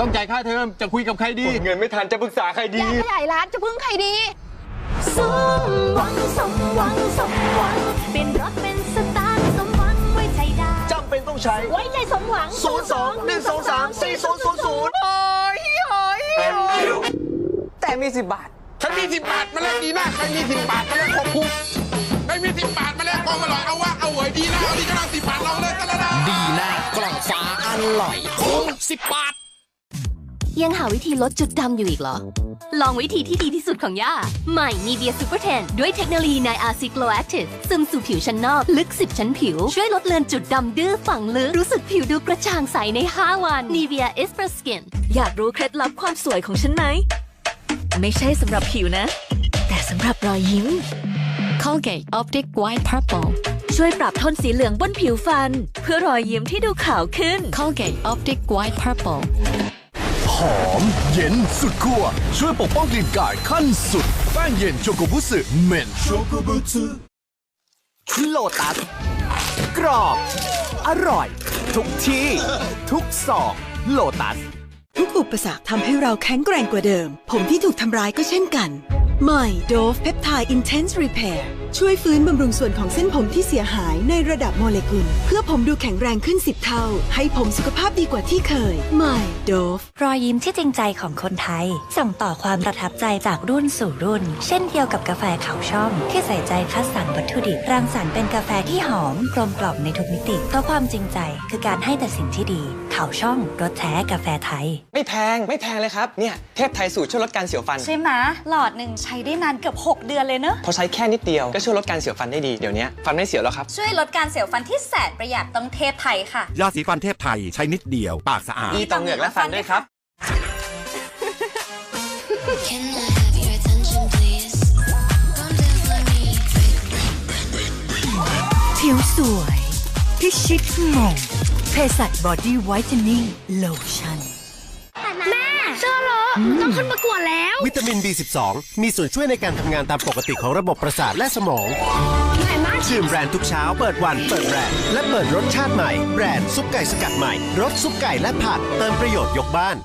ต้องจ่ายค่าเทอมจะคุยกับใครดี เงินไม่ทันจะปรึกษาใครดีอยากขยายร้านจะพึ่งใครดีสมหวังสมหวังสมหวัง เป็นรถเป็นสตางค์สมหวังไว้ใจได้จำเป็นต้องใช้ ไว้ใจสมหวัง 02 123 4000 โอ้ยโอ้ยแต่มีสิบบาทใครมีสิบบาทมาแลกดีนะใครมีสิบบาทมาแลกของคุ้มใครมีสิบบาทมาแลกของอร่อยเอาวะเอาเหวยดีนะเอาดีก็ได้สิบบาทเราเลยกันละนะดีน่ากล่องฟ้าอร่อยคุ้มสิบบาท ยังหาวิธีลดจุดดำอยู่อีกเหรอ ลองวิธีที่ดีที่สุดของย่า ใหม่ Nivea Super 10 ด้วยเทคโนโลยีใน RC Glow Active ซึมสู่ผิวชั้นนอก ลึก 10 ชั้นผิว ช่วยลดเลือนจุดดำดื้อฝังลึก รู้สึกผิวดูกระจ่างใสใน 5 วัน Nivea is for skin อยากรู้เคล็ดลับความสวยของฉันไหม ไม่ใช่สำหรับผิวนะ แต่สำหรับรอยยิ้ม Colgate Optic White Purple ช่วยปรับโทนสีเหลืองบนผิวฟัน เพื่อรอยยิ้มที่ดูขาวขึ้น Colgate Optic White Purple หอม เย็นสุดขั้วช่วยปกป้องกลิ่นกายขั้นสุด แป้งเย็นโชโกบุสึเหม็นโชโกบุสึโลตัสกรอบ อร่อย ทุกที่ ทุกซอกโลตัส ทุกอุปสรรคทำให้เราแข็งแกร่งกว่าเดิม ผมที่ถูกทำร้ายก็เช่นกัน ใหม่ Dove Peptide Intense Repair ช่วยฟื้นบำรุงส่วนของเส้นผมที่เสียหายในระดับโมเลกุล เพื่อผมดูแข็งแรงขึ้น 10 เท่า ให้ผมสุขภาพดีกว่าที่เคย ใหม่ Dove รอยยิ้มที่จริงใจของคนไทย ส่งต่อความประทับใจจากรุ่นสู่รุ่น เช่นเดียวกับกาแฟเขาช่อง ที่ใส่ใจคัดสรรวัตถุดิบรังสรรค์เป็นกาแฟที่หอมกลมกล่อมในทุกมิติเพราะความจริงใจ คือการให้แต่สิ่งที่ดี เขาช่องรสแท้กาแฟไทย ไม่แพงไม่แพงเลยครับเนี่ยเทพไทยสูตรช่วยลดการเสียวฟันใช่ไหมหลอดหนึ่งใช้ได้นานเกือบ 6 เดือนเลยเนอะพอใช้แค่นิดเดียวก็ช่วยลดการเสียวฟันได้ดีเดี๋ยวนี้ฟันไม่เสียวแล้วครับ ช่วยลดการเสียวฟันที่แสนประหยัดต้องเทพไทยค่ะ ยาสีฟันเทพไทยใช้นิดเดียว ปากสะอาดดีต่อเหงือกและฟันด้วยครับ ผิวสวย พิชิตงงเภสัชบอดี้ไวท์เทนนิ่งโลชั่นแม่เชื่อเห รอต้องขึ้นประกวดแล้ว วิตามิน B12 มีส่วนช่วยในการทำงานตามปกติของระบบประสาทและสมองไหนมากดื่มแบรนด์ทุกเช้า เปิดวัน เปิดแบรนด์และเปิดรสชาติใหม่ แบรนด์ซุปไก่สกัดใหม่ รสซุปไก่และผักเติมประโยชน์ยกบ้าน